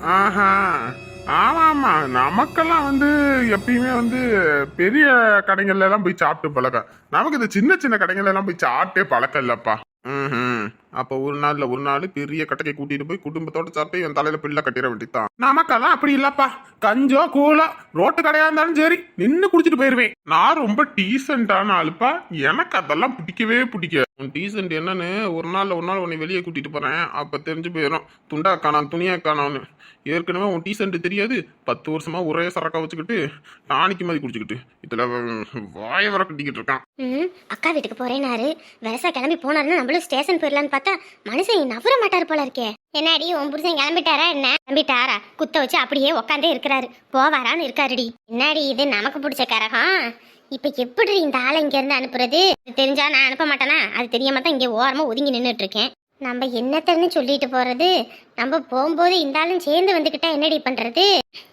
ஆஹா. ஆமா ஆமா நமக்கெல்லாம் வந்து எப்பயுமே வந்து பெரிய கடைகள்ல எல்லாம் போய் சாப்பிட்டு பழக்கம். நமக்கு இந்த சின்ன சின்ன கடைகள்ல எல்லாம் போய் சாப்பிட்டே பழக்கம் இல்லப்பா. ம் அப்ப ஒரு நாள்ல ஒரு நாள் பெரிய கட்டைக்கு கூட்டிட்டு போய் குடும்பத்தோட சாப்பிட்டு என் தலையில பிள்ளை கட்டிட வேண்டியதான் நமக்கெல்லாம் அப்படி இல்லப்பா. கஞ்சோ கூலோ ரோட்டு கடையா இருந்தாலும் சரி நின்னு குடிச்சிட்டு போயிருவேன். நான் ரொம்ப டீசென்டான ஆளுப்பா. எனக்கு அதெல்லாம் பிடிக்கவே பிடிக்க உன் டீசென்ட் என்னன்னு ஒரு நாளில் ஒரு நாள் உன்னை வெளியே கூட்டிட்டு போறேன். அப்ப தெரிஞ்சு போயிடும் துண்டா காணான் துணியா காணான்னு. ஏற்கனவே உன் டீசென்ட் தெரியாது. பத்து வருஷமா ஒரே சரக்கா வச்சுக்கிட்டு டானிக்கு மாதிரி குடிச்சுக்கிட்டு. இதுல வாய வர கட்டிக்கிட்டு இருக்கான். ம் அக்கா வீட்டுக்கு போறேனாரு வெரசா கிளம்பி போனாருன்னு நம்மளும் ஸ்டேஷன் போயிடலான்னு பார்த்தா மனுஷன் நவர மாட்டாரு போல இருக்கே. என்னடி உன் புருஷன் கிளம்பிட்டாரா என்ன? கிளம்பிட்டாரா? குத்த வச்சு அப்படியே உக்காந்தே இருக்கிறாரு. போவாரான்னு இருக்காருடி. என்னடி இது நமக்கு பிடிச்ச கரகம்? இப்போ எப்படி இந்த ஆளை இங்கேருந்து அனுப்புறது? தெரிஞ்சா நான் அனுப்ப மாட்டேனா? அது தெரியாம தான் இங்கே ஓரமாக ஒதுங்கி நின்றுட்டு இருக்கேன் நம்ம என்னத்தன்னு சொல்லிட்டு போகிறது நம்ம போகும்போது இந்த ஆளும் சேர்ந்து வந்துக்கிட்டா என்னடி பண்ணுறது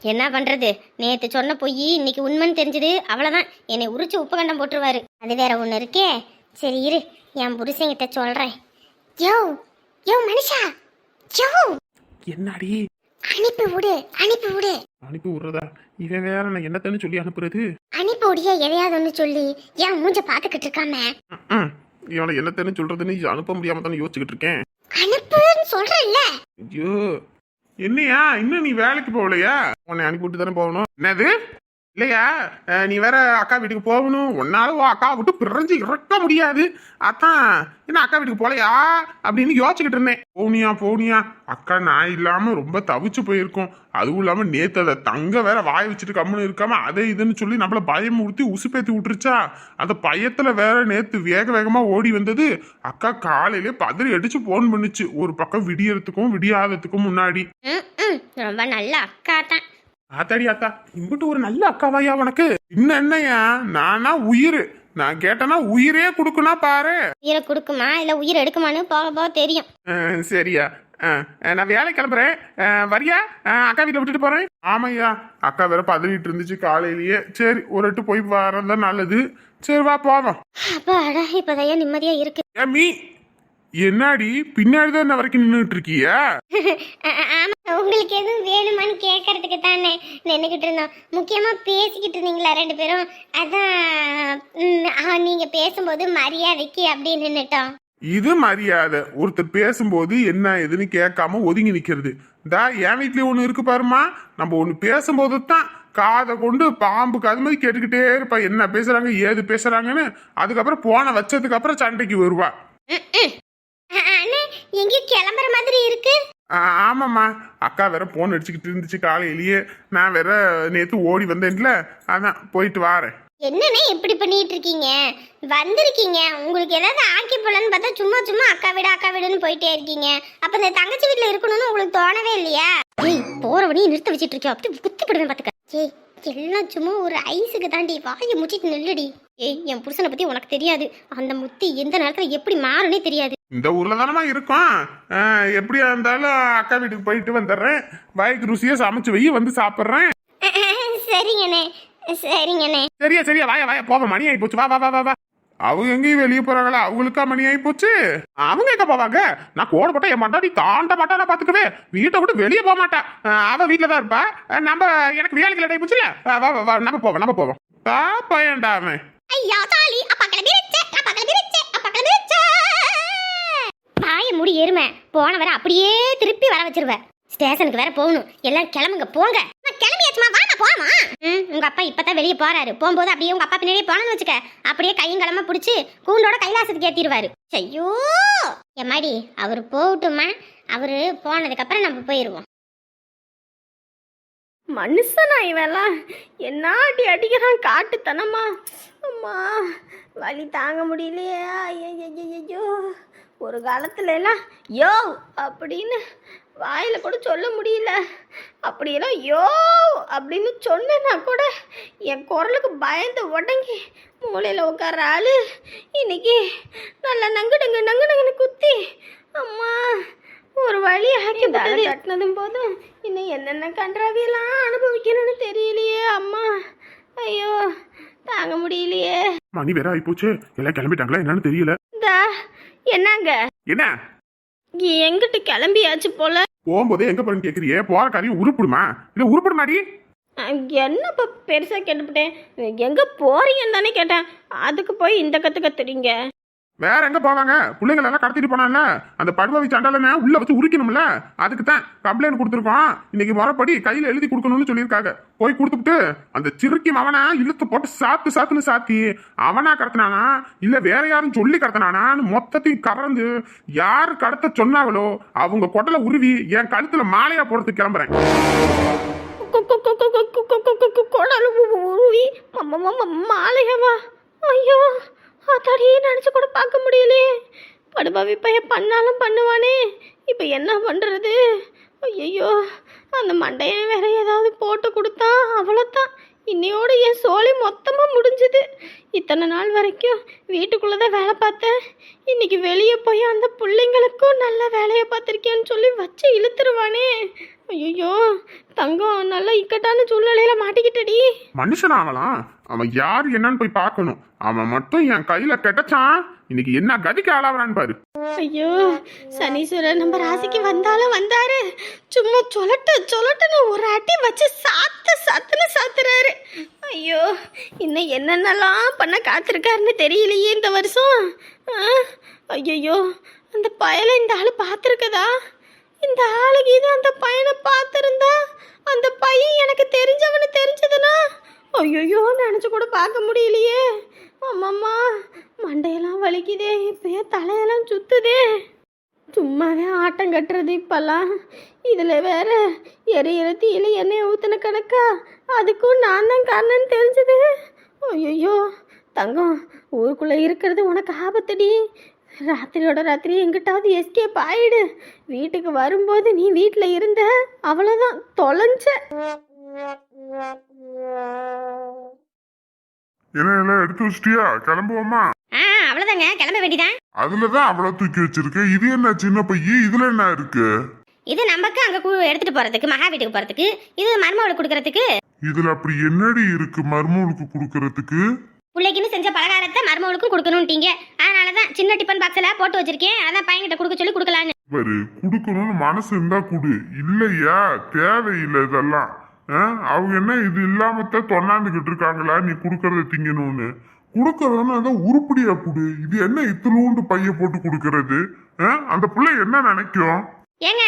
என்ன பண்ணுறது நேற்று சொன்ன பொய் இன்னைக்கு உண்மைன்னு தெரிஞ்சது. அவ்வளோதான் என்னை உரிச்சு உப்பு கண்டம் போட்டுருவாரு. அது வேற ஒன்று இருக்கே. சரி இரு என் புருஷங்கிட்ட சொல்கிறேன் யோ யோ மனுஷா! யோ என்னடி? அனுப்பி விடு அனுப்பி விடு. அனுப்பி விடுறதா? இவன் வேற நான் என்னத்தன்னு சொல்லி அனுப்புறது? அனுப்பி விடிய எதையாவது ஒன்று சொல்லி. ஏன் மூஞ்ச பாத்துக்கிட்டு இருக்காம. இவனை என்னத்தன்னு சொல்றதுன்னு அனுப்ப முடியாம தானே யோசிச்சுக்கிட்டு இருக்கேன். அனுப்புன்னு சொல்றேன்ல ஐயோ. என்னையா? இன்னும் நீ வேலைக்கு போகலையா? உன்னை அனுப்பிவிட்டு தானே போகணும். என்னது? இல்லையா? நீ வேற அக்கா வீட்டுக்கு போகணும். உன்னால உன் அக்கா விட்டு பிறஞ்சு இறக்க முடியாது. அதான். என்ன அக்கா வீட்டுக்கு போலையா? அப்படின்னு யோசிச்சுக்கிட்டு இருந்தேன். போனியா போனியா. அக்கா நான் இல்லாம ரொம்ப தவிச்சு போயிருக்கோம். அதுவும் இல்லாம நேத்து அதை தங்க வேற வாய வச்சுட்டு கம்முன்னு இருக்காம அதை இதுன்னு சொல்லி நம்மள பயம் ஊர்த்தி உசுப்பேத்தி விட்டுருச்சா? அந்த பயத்துல வேற நேத்து வேக வேகமா ஓடி வந்தது. அக்கா காலையிலே பதறி அடிச்சு போன் பண்ணுச்சு. ஒரு பக்கம் விடியறதுக்கும் விடியாததுக்கும் முன்னாடி. ரொம்ப நல்ல அக்கா தான். ஆத்தாடி ஆத்தா இங்கிட்டு ஒரு நல்ல அக்காவாயா உனக்கு. இன்னும் என்னய்யா? நானா உயிர். நான் கேட்டனா உயிரே கொடுக்குனா பாரு. உயிரை கொடுக்குமா? இல்ல உயிரை எடுக்குமான்னு போக போக தெரியும். அஹ், சரியா. அஹ், நான் வேலை கிளம்புறேன். அஹ், வரியா? அஹ், அக்கா வீட்டில் விட்டுட்டு போறேன். ஆமாய்யா அக்கா வேற பதவிட்டு இருந்துச்சு காலையிலேயே. சரி ஒரு எட்டு போய் வரதான் நல்லது. சரி வா போவோம். அப்பாடா இப்பதையா நிம்மதியா இருக்கு. ஏ மீ என்னடி? பின்னாடி தான் இன்ன வரைக்கும் நின்றுட்டு இருக்கியா உங்களுக்கு எதுவும் வேணுமான்னு கேட்கறதுக்கு தானே நின்றுக்கிட்டு இருந்தோம். முக்கியமா பேசிக்கிட்டு இருந்தீங்களா ரெண்டு பேரும்? அதான் ம், ஆ, நீங்க பேசும்போது மரியாதைக்கு அப்படியே நின்னுட்டோம். இது மரியாதை. ஒருத்தர் பேசும்போது என்ன ஏதுன்னு கேட்காம ஒதுங்கி நிக்கிறது. தா என் வீட்லயே ஒண்ணு இருக்கு பாருமா நம்ம ஒண்ணு பேசும்போது தான் காதை கொண்டு பாம்புக்கு அது மாதிரி கேட்டுக்கிட்டே இருப்பா. என்ன பேசுறாங்க ஏது பேசுறாங்கன்னு. அதுக்கப்புறம் போன வச்சதுக்கு அப்புறம் சண்டைக்கு வருவா. எங்கேயும் கிளம்புற மாதிரி இருக்கு. ஆமாம்மா. அக்கா வேற போன் அடிச்சுக்கிட்டு இருந்துச்சு காலையிலேயே. நான் வேற நேத்து ஓடி வந்தேன்ல. அதான் போயிட்டு வாரேன். என்னண்ணே இப்படி பண்ணிட்டு இருக்கீங்க? வந்திருக்கீங்க. உங்களுக்கு ஏதாவது ஆக்கி போலன்னு பார்த்தா சும்மா சும்மா அக்கா வீடு அக்கா வீடுன்னு போயிட்டே இருக்கீங்க. அப்ப இந்த தங்கச்சி வீட்டுல இருக்கணும்னு உங்களுக்கு தோணவே இல்லையா? ஏய் போற வழியை நிறுத்த வச்சிட்டு இருக்கியோ? அப்படி குத்தி போடுவேன் பாத்துக்க ஏய் எல்லாம் சும்மா ஒரு ஐஸுக்கு தாண்டி வாயை முச்சிட்டு நில்லுடி. ஏய் என் புருஷனை பத்தி உனக்கு தெரியாது. அந்த முத்தி எந்த நேரத்துல எப்படி மாறுனே தெரியாது. இந்த ஊர்ல தானமா இருக்கோம். எப்படியா இருந்தாலும் அக்கா வீட்டுக்கு போயிட்டு வந்துடுறேன். வாய்க்கு ருசியா சமைச்சு வை வந்து சாப்பிட்றேன். சரிங்கண்ணே. சரிங்கண்ணே. சரியா சரியா வாயா வாயா போவ மணி ஆகி போச்சு வா வா வா வா. அவங்க எங்கேயும் வெளியே போறாங்களா? அவங்களுக்கா மணி ஆகி போச்சு அவங்க எங்க போவாங்க? நான் கோட போட்டா என் மண்டாடி தாண்ட மாட்டானா பாத்துக்கவே வீட்டை விட்டு வெளியே போக மாட்டா. அவ வீட்டுல தான் இருப்பா. நம்ம எனக்கு வேலைக்கு லேட் போச்சுல வா வா வா நம்ம போவோம் நம்ம போவோம். பா பையன்டா அவன்? ஐயா தாலி அப்பா கிளம்பி. வாய முடி எருமை போனவரை அப்படியே திருப்பி வர வச்சிருவ. ஸ்டேஷனுக்கு வேற போகணும். எல்லாம் கிளம்புங்க போங்க. கிளம்பியாச்சுமா? வாங்க போமா ம் உங்க அப்பா இப்பதான் வெளியே போறாரு. போகும்போது அப்படியே உங்க அப்பா பின்னாடியே போனன்னு வச்சுக்க. அப்படியே கையும் கிளம்ப பிடிச்சி கூண்டோட கைலாசத்துக்கு ஏத்திடுவாரு. ஐயோ! எம்மாடி அவர் போகட்டுமா அவரு போனதுக்கு அப்புறம் நம்ம போயிருவோம். மனுஷனா இவெல்லாம்? என்ன அடி அடிக்கிறான்? காட்டுத்தனமா? அம்மா வலி தாங்க முடியலையே. ஐயோ ஒரு காலத்துல எல்லாம் யோ அப்படின்னு வாயில கூட சொல்ல முடியல. அப்படியெல்லாம் யோ அப்படின்னு சொன்னேன்னா கூட என் குரலுக்கு பயந்து உடங்கி மூலையில் உட்கார ஆளு இன்னைக்கு நல்லா நங்குடுங்க நங்குடுங்கன்னு குத்தி அம்மா ஒரு வழி ஆக்கி கட்டினதும் போதும் இன்னும் என்னென்ன கன்றாவியெல்லாம் அனுபவிக்கணும்னு தெரியலையே அம்மா. ஐயோ தாங்க முடியலையே. மணி வேற ஆகி போச்சு எல்லாம் கிளம்பிட்டாங்களா? என்னன்னு தெரியல. இந்த என்னங்க? என்ன? எங்கிட்டு கிளம்பியாச்சு போல? போகும்போதே எங்க போறேன்னு கேக்குறியே? போற காரியம் உருப்பிடுமா? இல்ல உருப்பிடுமாடி? என்னப்பா பெருசாக கேட்டுவிட்டேன் எங்கே போறீங்கன்னு தானே கேட்டேன். அதுக்கு போய் இந்த கற்று கத்துறீங்க. வேற எங்க போவாங்க பிள்ளைங்களை எல்லாம் கடத்திட்டு போனால அந்த படுவாவி சண்டாலனை உள்ள வச்சு உரிக்கணும்ல அதுக்கு தான் கம்ப்ளைண்ட் கொடுத்துருக்கோம் இன்னைக்கு வரப்படி கையில எழுதி கொடுக்கணும்னு சொல்லியிருக்காங்க போய் கொடுத்துட்டு அந்த சிறுக்கி அவனா இழுத்து போட்டு சாத்து சாத்துன்னு சாத்தி அவனா கடத்தினானா இல்ல வேற யாரும் சொல்லி கடத்தினானான்னு மொத்தத்தையும் கறந்து யார் கடத்த சொன்னாங்களோ அவங்க கொடலை உருவி என் கழுத்துல மாலையா போடுறதுக்கு கிளம்புறேன் குடல் உருவி மாலையவா ஐயோ அதாடியே நினச்சி கூட பார்க்க முடியலையே. படுபாவி பையன் பண்ணாலும் பண்ணுவானே. இப்போ என்ன பண்ணுறது ஐயோ அந்த மண்டையன் வேற ஏதாவது போட்டு கொடுத்தா அவ்வளோதான் இன்னையோட என் சோழி மொத்தமாக முடிஞ்சுது. இத்தனை நாள் வரைக்கும் வீட்டுக்குள்ளே தான் வேலை பார்த்தேன். இன்னைக்கு வெளியே போய் அந்த பிள்ளைங்களுக்கும் நல்ல வேலையை பார்த்துருக்கேன்னு சொல்லி வச்சு இழுத்துருவானே. ஐயோ தங்கம் நல்ல இக்கட்டான சூழ்நிலையில மாட்டிக்கிட்டடி. மனுஷன் அவலாம் அவன் யார் என்னன்னு போய் பார்க்கணும். அவன் மட்டும் என் கையில கிடைச்சான். இன்னைக்கு என்ன கதிக்கு ஆளாவறான்னு பாரு. ஐயோ சனீஸ்வரர் நம்ம ராசிக்கு வந்தாலும் வந்தாரு. சும்மா சொலட்டு சொலட்டுன்னு ஒரு அடி வச்சு சாத்து சாத்துன்னு சாத்துறாரு. ஐயோ இன்னும் என்னென்னலாம் பண்ண காத்திருக்காருன்னு தெரியலையே இந்த வருஷம். ஐயோ அந்த பயலை இந்த ஆள் பார்த்துருக்கதா? இந்த ஆளுக்கு இது அந்த பையனை பார்த்துருந்தா? அந்த பையன் எனக்கு தெரிஞ்சவனு தெரிஞ்சதுன்னா? ஐயோ நினச்சி கூட பார்க்க முடியலையே. அம்மம்மா மண்டையெல்லாம் வலிக்குதே. இப்பயே தலையெல்லாம் சுத்துதே. சும்மாவே ஆட்டம் கட்டுறது இப்போல்லாம். இதில் வேற எரியிற தீயில எண்ணெய் ஊற்றின கணக்கா? அதுக்கும் நான் தான் காரணம்னு தெரிஞ்சது. ஐயோ தங்கம் ஊருக்குள்ளே இருக்கிறது உனக்கு ஆபத்தடி. ராத்திரியோட ராத்திரி எங்கிட்டாவது எஸ்கேப் ஆயிடு. வீட்டுக்கு வரும்போது நீ வீட்டில் இருந்த அவ்வளோதான் தொலைஞ்ச. என்ன எல்லாம் எடுத்து வச்சிட்டியா? கிளம்புவோமா? ஆ அவ்வளோதாங்க கிளம்ப வேண்டியதான் அதுலதான் அவ்வளவு தூக்கி வச்சிருக்க. இது என்ன சின்ன பைய? இதுல என்ன இருக்கு? இது நமக்கு அங்கே எடுத்துகிட்டு போகிறதுக்கு மகா வீட்டுக்கு போகிறதுக்கு இது மருமகளுக்கு கொடுக்கறதுக்கு. இதுல அப்படி என்னடி இருக்கு மருமகளுக்கு கொடுக்கறதுக்கு? பிள்ளைக்குன்னு செஞ்ச பலகாரத்தை மருமகளுக்கும் கொடுக்கணும்ட்டீங்க. அதனால தான் சின்ன டிஃபன் பாக்ஸில் போட்டு வச்சிருக்கேன். அதான் பையன்கிட்ட கொடுக்க சொல்லி கொடுக்கலான்னு பாரு குடுக்கணும்னு மனசு இருந்தா குடு. இல்லையா? தேவையில்லை இதெல்லாம்? அவங்க என்ன இது இல்லாமத்தான் தொண்ணாந்துகிட்டு இருக்காங்களா? நீ குடுக்கறத திங்கணும்னு. குடுக்கறதுன்னு அதான் உருப்படியா குடு. இது என்ன இத்திலூண்டு பைய போட்டு குடுக்கறது? அந்த பிள்ளை என்ன நினைக்கும்? ஏங்க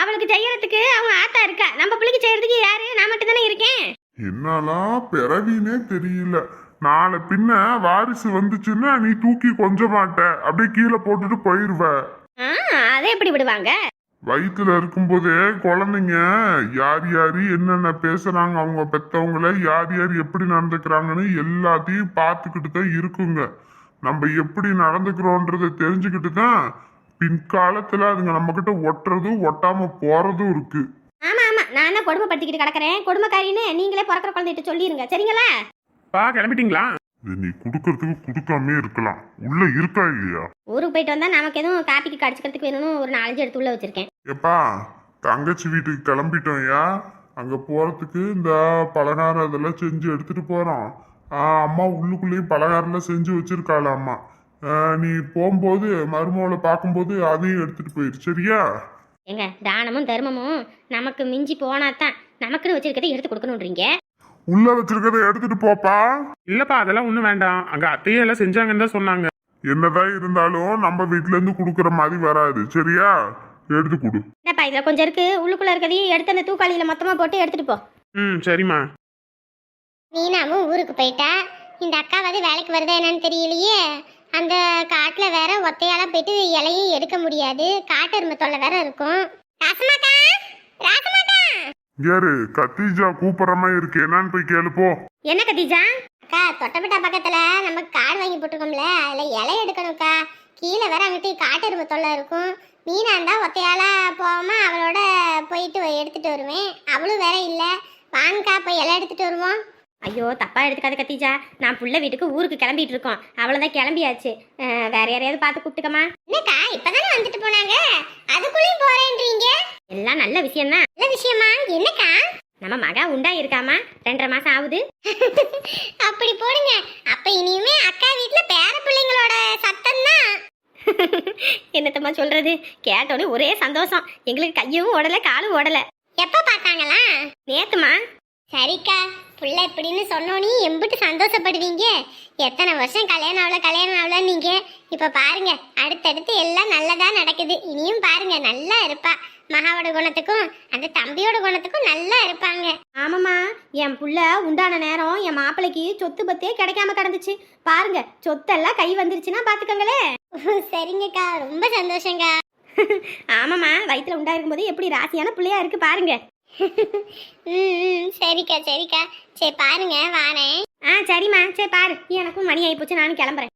அவளுக்கு செய்யறதுக்கு அவங்க ஆத்தா இருக்கா? நம்ம பிள்ளைக்கு செய்யறதுக்கு யாரு? நான் மட்டும் தானே இருக்கேன். என்னலாம் பிறவினே தெரியல. நாளை பின்ன வாரிசு வந்துச்சுன்னா நீ தூக்கி கொஞ்ச மாட்ட. அப்படியே கீழே போட்டுட்டு போயிருவ. அதை எப்படி விடுவாங்க? வயிற்றுல இருக்கும்போதே குழந்தைங்க யார் யாரு என்னென்ன பேசுறாங்க அவங்க பெத்தவங்கள யார் யார் எப்படி நடந்துக்கிறாங்கன்னு எல்லாத்தையும் பார்த்துக்கிட்டு தான் இருக்குங்க. நம்ம எப்படி நடந்துக்கிறோன்றதை தெரிஞ்சுக்கிட்டு தான் பின்காலத்துல அதுங்க நம்ம கிட்ட ஒட்டுறதும் ஒட்டாம போறதும் இருக்கு. ஆமா ஆமா. நான் தான் கொடுமைப்படுத்திக்கிட்டு கிடக்குறேன்? கொடுமைக்காரின்னு நீங்களே பிறக்கிற குழந்தைகிட்ட சொல்லிருங்க. சரிங்களா? பா கிளம்பிட்டீங்களா? நீ கொடுக்கறதுக்கு கொடுக்காமே இருக்கலாம். உள்ள இருக்கா இல்லையா? ஊருக்கு போயிட்டு வந்தா நமக்கு எதுவும் காப்பிக்கு கடிச்சுக்கிறதுக்கு வேணும்னு ஒரு நாலஞ்சு எடுத்து உள்ள வச்சிருக்கேன். எப்பா தங்கச்சி வீட்டுக்கு கிளம்பிட்டோம்யா அங்க போறதுக்கு இந்த பலகாரம் அதெல்லாம் செஞ்சு எடுத்துட்டு போறோம். அம்மா உள்ளுக்குள்ளேயும் பலகாரம்லாம் செஞ்சு வச்சிருக்காள் அம்மா? நீ போகும்போது மருமகளை பார்க்கும்போது அதையும் எடுத்துட்டு போயிரு சரியா? ஏங்க தானமும் தர்மமும் நமக்கு மிஞ்சி போனாதான் நமக்குன்னு வச்சிருக்கதை எடுத்து கொடுக்கணுன்றீங்க? உள்ள வச்சிருக்கதை எடுத்துட்டு போப்பா. இல்லப்பா அதெல்லாம் ஒண்ணும் வேண்டாம். அங்க அத்தையே எல்லாம் செஞ்சாங்கன்னு தான் சொன்னாங்க. என்னதான் இருந்தாலும் நம்ம வீட்ல இருந்து குடுக்கற மாதிரி வராது சரியா? எடுத்து கொடு. என்னப்பா இதுல கொஞ்சம் இருக்கு. உள்ளுக்குள்ள இருக்கதையும் எடுத்து அந்த தூக்காளியில மொத்தமா போட்டு எடுத்துட்டு போ. ம் சரிம்மா. மீனாவும் ஊருக்கு போயிட்டா. இந்த அக்காவது வேலைக்கு வருதா என்னன்னு தெரியலையே. அந்த காட்டுல வேற ஒத்தையால போயிட்டு இலையும் எடுக்க முடியாது. காட்டு எருமை தொல்லை வேற இருக்கும். ராசமாக்கா ராசமாக்கா! யாரு கத்தீஜா கூப்பிடுற மாதிரி இருக்கு. என்னன்னு போய் கேளுப்போ என்ன கத்தீஜா? அக்கா தொட்டபிட்டா பக்கத்துல நம்ம காடு வாங்கி போட்டுருக்கோம்ல அதுல இலை எடுக்கணும்க்கா. கீழே வேற அங்கிட்டு காட்டு தொல்லை இருக்கும். மீனா இருந்தா ஒத்தையால போகாம அவளோட போயிட்டு எடுத்துட்டு வருவேன். அவளும் வேற இல்ல. வாங்கக்கா போய் இலை எடுத்துட்டு வருவோம். ஐயோ தப்பா எடுத்துக்காத கத்திஜா. நான் புள்ள வீட்டுக்கு ஊருக்கு கிளம்பிட்டு இருக்கோம். அவ்வளவுதான் கிளம்பியாச்சு. வேற யாரையாவது பார்த்து கூப்பிட்டுக்கமா என்னக்கா இப்பதானே வந்துட்டு போனாங்க? அதுக்குள்ளேயும் போறேன்றீங்க? எல்லாம் நல்ல விஷயம் தான் நல்ல விஷயமா? என்னக்கா? நம்ம மகா உண்டா இருக்காமா? ரெண்டரை மாசம் ஆகுது. அப்படி போடுங்க. அப்ப இனியுமே அக்கா வீட்ல பேர பிள்ளைங்களோட சத்தம் தான் என்னத்தம்மா சொல்றது? கேட்டோடனே ஒரே சந்தோஷம். எங்களுக்கு கையும் ஓடல காலும் ஓடல. எப்ப பார்த்தாங்களா? நேத்துமா? சரிக்கா. புள்ள இப்படின்னு சொன்னோனே எம்பிட்டு சந்தோஷப்படுவீங்க. எத்தனை வருஷம் கல்யாணம் ஆகல கல்யாணம் ஆகல நீங்க. இப்ப பாருங்க அடுத்தடுத்து எல்லாம் நல்லதா நடக்குது. இனியும் பாருங்க நல்லா இருப்பா. மகாவோட குணத்துக்கும் அந்த தம்பியோட குணத்துக்கும் நல்லா இருப்பாங்க. ஆமாம்மா என் புள்ள உண்டான நேரம் என் மாப்பிள்ளைக்கு சொத்து பத்தே கிடைக்காம கிடந்துச்சு. பாருங்க சொத்தெல்லாம் கை வந்துருச்சுன்னா பாத்துக்கோங்களே. சரிங்கக்கா. ரொம்ப சந்தோஷங்கா ஆமாம்மா வயிற்றுல உண்டாயிருக்கும் போது எப்படி ராசியான பிள்ளையா இருக்கு பாருங்க. ம் சரிக்கா சரிக்கா. சரி பாருங்க வாரேன். ஆ சரிம்மா. சரி பாரு. எனக்கும் மணி போச்சு நானும் கிளம்புறேன்.